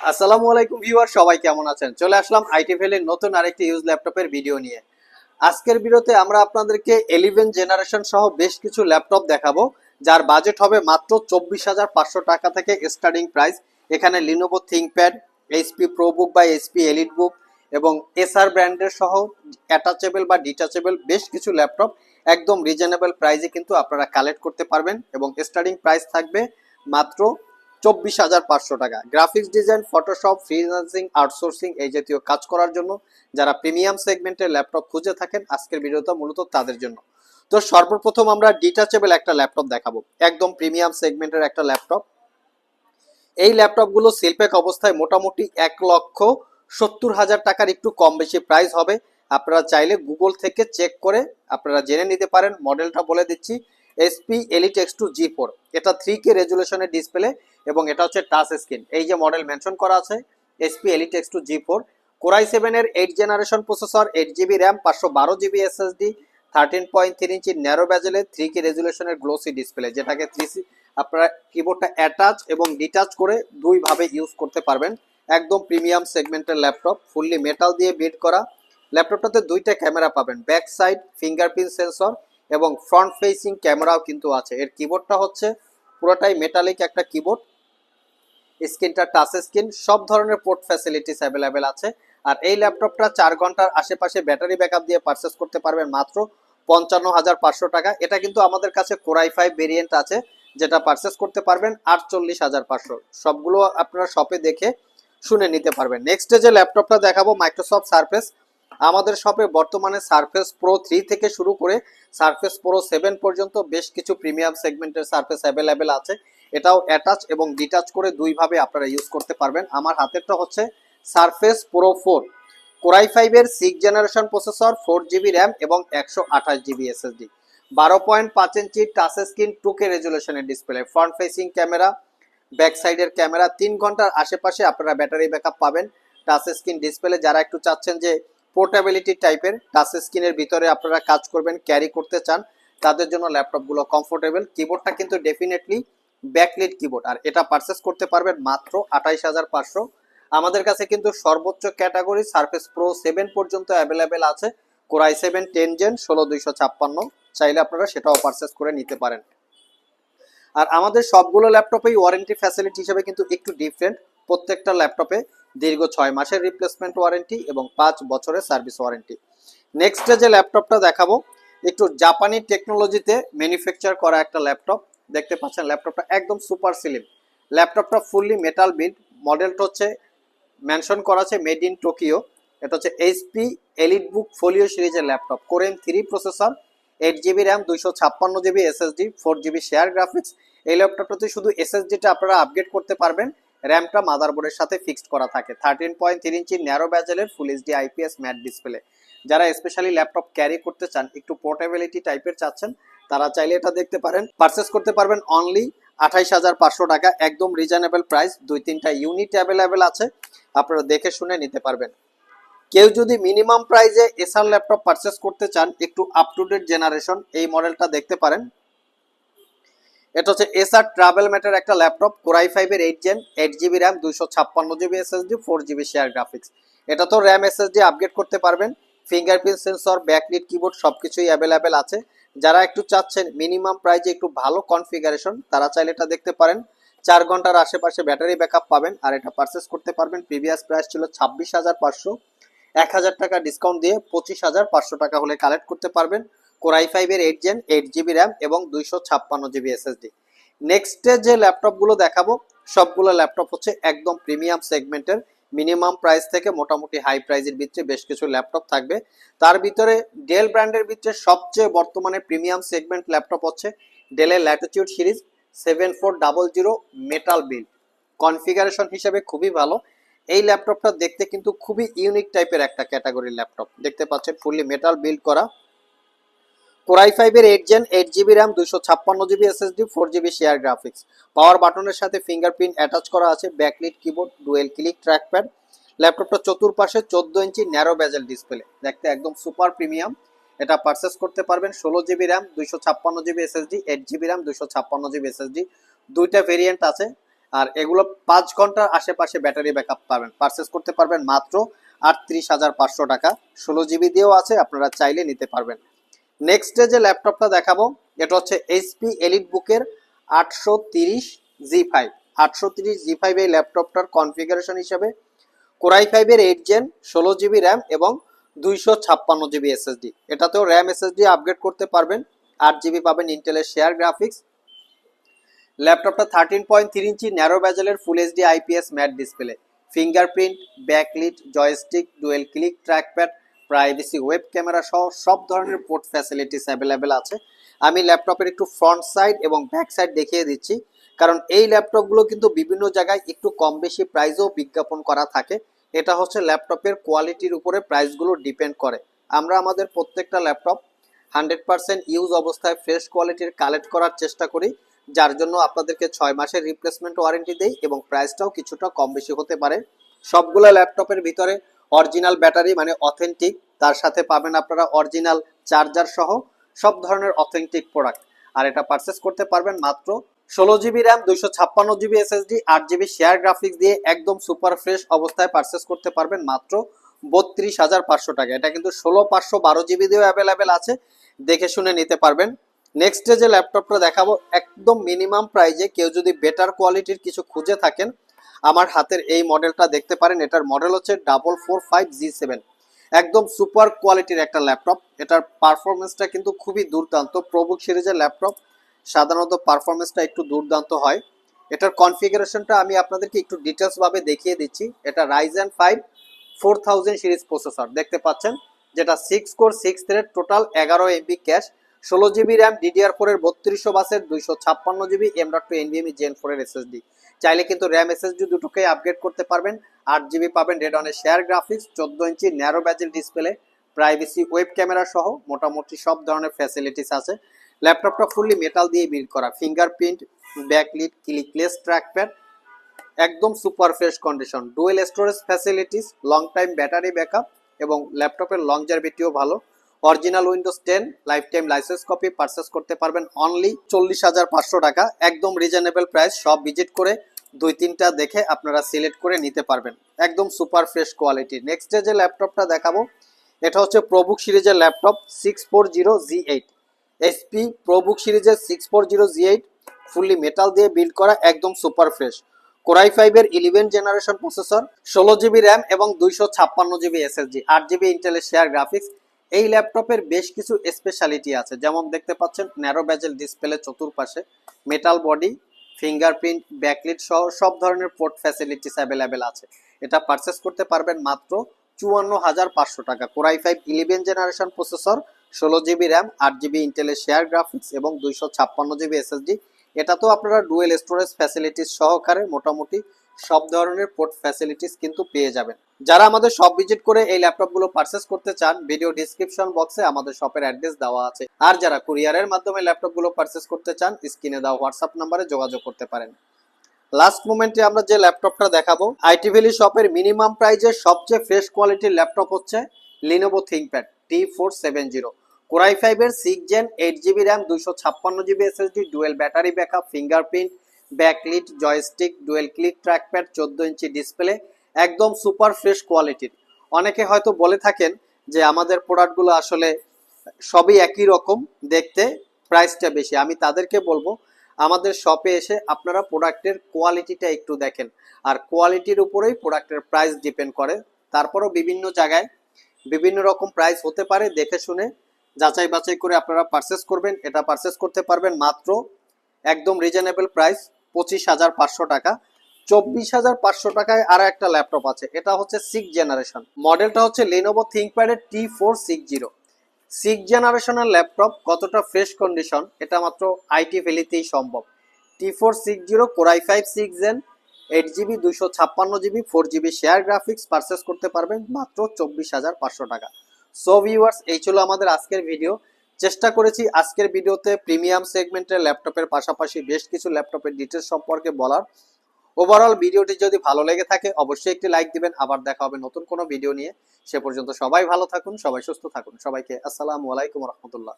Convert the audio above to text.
আসসালামু আলাইকুম ভিউয়ার, সবাই কেমন আছেন? চলে আসলাম আইটি ভ্যালির নতুন আরেকটি ইউজ ল্যাপটপের ভিডিও নিয়ে। আজকের ভিডিওতে আমরা আপনাদেরকে এলিভেন জেনারেশন সহ বেশ কিছু ল্যাপটপ দেখাবো, যার বাজেট হবে মাত্র চব্বিশ হাজার পাঁচশো টাকা থেকে স্টার্টিং প্রাইস এখানে লিনোভো থিঙ্কপ্যাড এইচপি প্রোবুক বা এইচপি এলিট বুক এবং এসআর ব্র্যান্ডের সহ অ্যাটাচেবল বা ডিটাচেবল বেশ কিছু ল্যাপটপ একদম রিজনেবল প্রাইসে কিন্তু আপনারা কালেক্ট করতে পারবেন এবং স্টার্টিং প্রাইস থাকবে মাত্র চব্বিশ হাজার পাঁচশো টাকা। Graphics design Photoshop freelancing outsourcing এই জাতীয় কাজ করার জন্য যারা প্রিমিয়াম সেগমেন্টের ল্যাপটপ খুঁজে থাকেন, আজকের ভিডিওটা মূলত তাদের জন্য। তো সর্বপ্রথম আমরা ডিটাচেবল একটা ল্যাপটপ দেখাবো, একদম প্রিমিয়াম সেগমেন্টের একটা ল্যাপটপ। এই ল্যাপটপগুলো শিল্পেক অবস্থায় মোটামুটি এক লক্ষ সত্তর হাজার টাকার একটু কম বেশি প্রাইস হবে। আপনারা চাইলে গুগল থেকে চেক করে আপনারা জেনে নিতে পারেন মডেলটা বলে দিচ্ছি। HP elite x two G four এটা থ্রি কে রেজুলেশনের ডিসপ্লে এবং এটা হচ্ছে টাচ স্ক্রিন এই যে মডেল মেনশন করা আছে HP elite x two G four core i সেভেনের eight generation processor eight GB RAM পাঁচশো বারো GB SSD thirteen point three inch narrow ব্যাজেলের three K রেজুলেশনের গ্লোসি ডিসপ্লে যেটাকে থ্রি সি আপনারা কিবোর্ডটা অ্যাটাচ এবং ডিটাচ করে দুইভাবে ইউজ করতে পারবেন। একদম প্রিমিয়াম সেগমেন্টের ল্যাপটপ ফুললি মেটাল দিয়ে বিল্ড করা। ল্যাপটপটাতে দুইটা ক্যামেরা পাবেন। ব্যাক সাইড ফিঙ্গারপ্রিন্ট সেন্সর এবং ফ্রন্ট ফেসিং ক্যামেরাও কিন্তু আছে। এর কিবোর্ডটা হচ্ছে পুরোটাই মেটালিক একটা কিবোর্ড স্ক্রিনটা টাচ স্ক্রিন সব ধরনের পোর্ট ফ্যাসিলিটিস অ্যাভেলেবেল আছে। আর এই ল্যাপটপটা চার ঘণ্টার আশেপাশে ব্যাটারি ব্যাকআপ দিয়ে পারচেস করতে পারবেন মাত্র পঞ্চান্ন হাজার পাঁচশো টাকা। এটা কিন্তু আমাদের কাছে কোরাই ফাইভ ভেরিয়েন্ট আছে, যেটা পারচেস করতে পারবেন আটচল্লিশ হাজার পাঁচশো। সবগুলো আপনারা শপে দেখে শুনে নিতে পারবেন। নেক্সট যে ল্যাপটপটা দেখাবো মাইক্রোসফট সার্ফেস আমাদের শপে বর্তমানে সার্ফেস প্রো থ্রি থেকে শুরু করে সার্ফেস প্রো সেভেন পর্যন্ত বেশ কিছু প্রিমিয়াম সেগমেন্টের সার্ফেস অ্যাভেলেবেল আছে। এটাও অ্যাটাচ এবং ডিটাচ করে দুইভাবে আপনারা ইউজ করতে পারবেন। আমার হাতেরটা হচ্ছে Surface Pro four core i ফাইভের six generation processor four GB RAM এবং একশো আঠাশ জিবি এসএসডি বারো পয়েন্ট পাঁচ ইঞ্চি touch screen two K রেজুলেশনের display front facing camera back সাইডের ক্যামেরা তিন ঘণ্টার আশেপাশে আপনারা ব্যাটারি ব্যাকআপ পাবেন। টাচ স্ক্রিন ডিসপ্লে যারা একটু চাচ্ছেন যে পোর্টেবিলিটি টাইপের টাচ স্ক্রিনের ভিতরে আপনারা কাজ করবেন ক্যারি করতে চান, তাদের জন্য ল্যাপটপগুলো কমফোর্টেবল কিবোর্ডটা কিন্তু ডেফিনেটলি ব্যাকলিট কিবোর্ড আর এটা পারচেস করতে পারবেন মাত্র আঠাইশ হাজার পাঁচশো। আমাদের কাছে কিন্তু সর্বোচ্চ ক্যাটাগরি সার্ফেস প্রো সেভেন পর্যন্ত অ্যাভেলেবেল আছে। Core i seven ten gen ষোলো দুইশো ছাপ্পান্ন। চাইলে আপনারা সেটাও পারচেস করে নিতে পারেন। আর আমাদের সবগুলো ল্যাপটপেই ওয়ারেন্টি ফ্যাসিলিটি হিসেবে কিন্তু একটু ডিফারেন্ট প্রত্যেকটা ল্যাপটপে দীর্ঘ ছয় মাসের রিপ্লেসমেন্ট ওয়ারেন্টি এবং পাঁচ বছরের সার্ভিস ওয়ারেন্টি নেক্সটে যে ল্যাপটপটা দেখাবো, একটু জাপানি টেকনোলজিতে ম্যানুফ্যাকচার করা একটা ল্যাপটপ। দেখতে পাচ্ছেন, ল্যাপটপটা একদম সুপার সিলিম ল্যাপটপটা ফুললি মেটাল বিল্ড মডেলটা হচ্ছে মেনশন করা আছে মেড ইন টোকিও এটা হচ্ছে এইচপি এলিট বুক ফোলিও সিরিজের laptop. Core i three processor eight GB RAM দুইশো ছাপ্পান্ন GB SSD four GB share graphics এই ল্যাপটপটাতে শুধু এসএসডিটা আপনারা আপগ্রেড করতে পারবেন। র্যামটা মাদারবোর্ডের সাথে ফিক্সড করা থাকে। Thirteen point three inch narrow ব্যাজেলের full HD IPS matte display যারা স্পেশালি ল্যাপটপ ক্যারি করতে চান, একটু পোর্টেবিলিটি টাইপের চাচ্ছেন, তারা চাইলে এটা দেখতে পারেন। পারচেস করতে পারবেন অনলি আঠাইশ হাজার পাঁচশো টাকা, একদম রিজনেবল প্রাইস দুই তিনটা ইউনিট অ্যাভেলেবেল আছে, আপনারা দেখে শুনে নিতে পারবেন। কেউ যদি মিনিমাম প্রাইজে এসআর ল্যাপটপ পারচেস করতে চান, একটু আপ টু ডেট জেনারেশন এই মডেলটা দেখতে পারেন। এটা হচ্ছে এসআর ট্রাভেল ম্যাটের একটা ল্যাপটপ কোরাই ফাইভের eight gen eight GB RAM দুইশো ছাপ্পান্ন GB SSD four GB share graphics এটা তো র্যাম এসএসডি আপগ্রেড করতে পারবেন। ফিঙ্গারপ্রিন্ট সেন্সর ব্যাকলিট কিবোর্ড সব কিছুই অ্যাভেলেবেল আছে। যারা একটু চাচ্ছেন মিনিমাম প্রাইজে একটু ভালো কনফিগারেশন তারা চাইলে এটা দেখতে পারেন। চার ঘণ্টার আশেপাশে ব্যাটারি ব্যাকআপ পাবেন আর এটা পারচেস করতে পারবেন। প্রিভিয়াস প্রাইস ছিল ছাব্বিশ হাজার পাঁচশো। এক হাজার টাকা ডিসকাউন্ট দিয়ে পঁচিশ হাজার পাঁচশো টাকা হলে কালেক্ট করতে পারবেন। কোরাই ফাইভের eight gen eight GB RAM এবং দুইশো ছাপ্পান্ন জিবি এসএসডি নেক্সটে যে ল্যাপটপগুলো দেখাবো, সবগুলো ল্যাপটপ হচ্ছে একদম প্রিমিয়াম সেগমেন্টের মিনিমাম প্রাইস থেকে মোটামুটি হাই প্রাইজের ভিতরে বেশ কিছু ল্যাপটপ থাকবে। তার ভিতরে ডেল ব্র্যান্ডের ভিতরে সবচেয়ে বর্তমানে প্রিমিয়াম সেগমেন্ট ল্যাপটপ হচ্ছে ডেলের Latitude series seven four double zero metal build configuration হিসেবে খুবই ভালো। এই ল্যাপটপটা দেখতে কিন্তু খুবই ইউনিক টাইপের একটা ক্যাটাগরির ল্যাপটপ দেখতে পাচ্ছেন ফুললি মেটাল বিল্ড করা। কোরাই ফাইভের eight gen eight GB RAM দুশো ছাপ্পান্ন GB SSD four GB share graphics power বাটনের সাথে ফিঙ্গারপ্রিন্ট অ্যাটাচ করা আছে backlit keyboard dual click trackpad ল্যাপটপটা চতুর্পাশে চোদ্দ ইঞ্চি ন্যারো বেজেল ডিসপ্লে দেখতে একদম সুপার প্রিমিয়াম এটা পারচেস করতে পারবেন ষোলো জিবি র্যাম দুইশো ছাপ্পান্ন GB SSD eight GB RAM দুইশো ছাপ্পান্ন জিবি এসএসডি দুইটা ভেরিয়েন্ট আছে। আর এগুলো পাঁচ ঘণ্টার আশেপাশে ব্যাটারি ব্যাকআপ পাবেন। পারচেস করতে পারবেন মাত্র আটত্রিশ হাজার পাঁচশো টাকা। ষোলো জিবি দিয়েও আছে, আপনারা চাইলে নিতে পারবেন। নেক্সট যে ল্যাপটপটা দেখাবো, এটা হচ্ছে এইচপি এলিট বুকের আটশো তিরিশ জি ফাইভ আটশো তিরিশ জি ফাইভ এই ল্যাপটপটার কনফিগারেশন হিসেবে কোরাই ফাইভের এইট জেন ষোলো জিবি র্যাম এবং দুইশো ছাপ্পান্ন জিবি এসএসডি এটাতেও র্যাম এসএসডি আপগ্রেড করতে পারবেন, আট জিবি পাবেন ইন্টেলের শেয়ার গ্রাফিক্স ল্যাপটপটা thirteen point three inch narrow ব্যাজেলের full HD IPS matte display fingerprint backlit joystick dual click trackpad privacy web camera সহ সব ধরনের পোর্ট ফ্যাসিলিটিস অ্যাভেলেবেল আছে। আমি ল্যাপটপের একটু ফ্রন্ট সাইড এবং ব্যাক সাইড দেখিয়ে দিচ্ছি। কারণ এই ল্যাপটপগুলো কিন্তু বিভিন্ন জায়গায় একটু কম বেশি প্রাইসেও বিজ্ঞাপন করা থাকে। এটা হচ্ছে ল্যাপটপের কোয়ালিটির উপরে প্রাইসগুলো ডিপেন্ড করে। আমরা আমাদের প্রত্যেকটা ল্যাপটপ হান্ড্রেড পার্সেন্ট ইউজ অবস্থায় ফ্রেশ কোয়ালিটির কালেক্ট করার চেষ্টা করি। যার জন্য আপনাদেরকে ছয় মাসের রিপ্লেসমেন্ট ওয়ারেন্টি দেই এবং প্রাইসটাও কিছুটা কম বেশি হতে পারে। সবগুলো ল্যাপটপের ভিতরে অরিজিনাল ব্যাটারি মানে অথেন্টিক। তার সাথে পাবেন আপনারা অরিজিনাল চার্জার সহ সব ধরনের অথেন্টিক প্রোডাক্ট আর এটা পারচেস করতে পারবেন মাত্র ষোলো জিবি র্যাম দুইশো ছাপ্পান্ন জিবি এসএসডি আট জিবি শেয়ার গ্রাফিক্স দিয়ে একদম সুপার ফ্রেশ অবস্থায় পারচেস করতে পারবেন মাত্র বত্রিশ হাজার পাঁচশো টাকা। এটা কিন্তু ষোলো, পাঁচশো, বারো জিবি দিয়েও অ্যাভেলেবেল আছে। দেখে শুনে নিতে পারবেন। নেক্সট যে ল্যাপটপটা দেখাবো, একদম মিনিমাম প্রাইজে কেউ যদি বেটার কোয়ালিটির কিছু খুঁজে থাকেন আমার হাতের এই মডেলটা দেখতে পারেন। এটার মডেল হচ্ছে double four five G seven. একদম সুপার কোয়ালিটির একটা ল্যাপটপ। এটার পারফরমেন্সটা কিন্তু খুবই দুর্দান্ত। প্রবুক সিরিজের ল্যাপটপ। সাধারণত পারফরমেন্সটা একটু দুর্দান্ত হয়। এটার কনফিগারেশনটা আমি আপনাদেরকে একটু ডিটেলস ভাবে দেখিয়ে দিচ্ছি। এটা Ryzen five four thousand series processor. দেখতে পাচ্ছেন? যেটা six core six thread total এগারো এমবি ক্যাশ ষোলো জিবি র্যাম ডিডিআর ফোর এর বত্রিশশো বাসের দুইশো ছাপ্পান্ন GB M dot two NVMe gen four এর এসএসডি চাইলে কিন্তু র্যাম এসএসডি দুটোকেই আপগ্রেড করতে পারবেন। আট জিবি পাবেন রেডনের শেয়ার গ্রাফিক্স চোদ্দ inch narrow bezel display privacy web camera সহ মোটামুটি সব ধরনের ফ্যাসিলিটিস আছে। ল্যাপটপটা ফুললি মেটাল দিয়ে বিল্ড করা ফিঙ্গারপ্রিন্ট ব্যাকলিট ক্লিকলেস ট্র্যাকপ্যাড একদম super fresh condition dual storage facilities long time battery backup এবং ল্যাপটপের লংজারভিটিও ভালো। Original Windows ten life time license copy purchase করতে পারবেন অনলি চল্লিশ হাজার পাঁচশো টাকা। একদম রিজনেবল প্রাইস সব ভিজিট করে দুই তিনটা দেখে আপনারা সিলেক্ট করে নিতে পারবেন। একদম super fresh quality next day যে ল্যাপটপটা দেখাবো, এটা হচ্ছে প্রবুক সিরিজের laptop six four zero G eight HP ProBook সিরিজের six four zero G eight fully metal দিয়ে বিল্ড করা, একদম সুপার ফ্রেশ কোরাই ফাইভের ইলেভেন জেনারেশন প্রসেসর ষোলো জিবি র্যাম এবং দুইশো ছাপ্পান্ন জিবি এসএসডি আট জিবি ইন্টেলের শেয়ার গ্রাফিক্স এই ল্যাপটপের বেশ কিছু স্পেশালিটি আছে। যেমন দেখতে পাচ্ছেন ন্যারো ব্যাজেল ডিসপ্লে চতুর্পাশে মেটাল বডি ফিঙ্গারপ্রিন্ট ব্যাকলিট সহ সব ধরনের পোর্ট ফ্যাসিলিটিস অ্যাভেলেবেল আছে। এটা পারচেস করতে পারবেন মাত্র চুয়ান্ন হাজার পাঁচশো টাকা। Core i five eleven generation processor ষোলো জিবি র্যাম আট জিবি ইন্টেলের শেয়ার গ্রাফিক্স এবং দুইশো ছাপ্পান্ন জিবি এসএসডি এটা তো আপনারা ডুয়েল স্টোরেজ ফ্যাসিলিটিস সহকারে মোটামুটি সব ধরনের পোর্ট ফ্যাসিলিটিস কিন্তু পেয়ে যাবেন। যারা আমাদের শপ ভিজিট করে এই ল্যাপটপগুলো পারচেস করতে চান ভিডিও ডিসক্রিপশন বক্সে আমাদের শপের অ্যাড্রেস দেওয়া আছে। আর যারা কুরিয়ারের মাধ্যমে ল্যাপটপগুলো পারচেস করতে চান স্ক্রিনে দেওয়া হোয়াটসঅ্যাপ নাম্বারে যোগাযোগ করতে পারেন। লাস্ট মোমেন্টে আমরা যে ল্যাপটপটা দেখাবো আইটি ভ্যালি শপের মিনিমাম প্রাইজের সবচেয়ে ফ্রেশ কোয়ালিটির ল্যাপটপ হচ্ছে Lenovo ThinkPad T four seven zero core i ফাইভের six gen eight GB RAM দুইশো ছাপ্পান্ন GB SSD dual battery backup fingerprint backlit, joystick, dual click, trackpad, চোদ্দ ইঞ্চি ডিসপ্লে, একদম সুপার ফ্রেশ কোয়ালিটির। অনেকে হয়তো বলে থাকেন যে আমাদের প্রোডাক্টগুলো আসলে সবই একই রকম, দেখতে প্রাইসটা বেশি। আমি তাদেরকে বলব, আমাদের শপে এসে আপনারা প্রোডাক্টের কোয়ালিটিটা একটু দেখেন। আর কোয়ালিটির উপরেই প্রোডাক্টের প্রাইস ডিপেন্ড করে। তারপরও বিভিন্ন জায়গায় বিভিন্ন রকম প্রাইস হতে পারে, দেখে শুনে যাচাই বাছাই করে আপনারা পারচেস করবেন। এটা পারচেস করতে পারবেন মাত্র একদম রিজনেবল প্রাইস পঁচিশ হাজার পাঁচশো টাকা। চব্বিশ হাজার পাঁচশো টাকায় আর একটা ল্যাপটপ আছে। এটা হচ্ছে সিক্স জেনারেশন মডেলটা হচ্ছে Lenovo থিঙ্কপ্যাডের T four six zero six জেনারেশনের ল্যাপটপ কতটা ফ্রেশ কন্ডিশন এটা মাত্র আইটি ভ্যালিতেই সম্ভব। T four six zero core i five six gen eight GB দুশো ছাপ্পান্ন GB four GB share graphics purchase করতে পারবেন মাত্র চব্বিশ হাজার পাঁচশো টাকা। সো ভিউয়ার্স এই ছিল আমাদের আজকের ভিডিও চেষ্টা করেছি আজকের ভিডিওতে প্রিমিয়াম সেগমেন্টের ল্যাপটপের পাশাপাশি বেশ কিছু ল্যাপটপের ডিটেলস সম্পর্কে বলার। ওভারঅল ভিডিওটি যদি ভালো লেগে থাকে, অবশ্যই একটি লাইক দিবেন। আবার দেখা হবে নতুন কোনো ভিডিও নিয়ে। সে পর্যন্ত সবাই ভালো থাকুন, সবাই সুস্থ থাকুন। সবাইকে আসসালামু আলাইকুম রহমতুল্লাহ।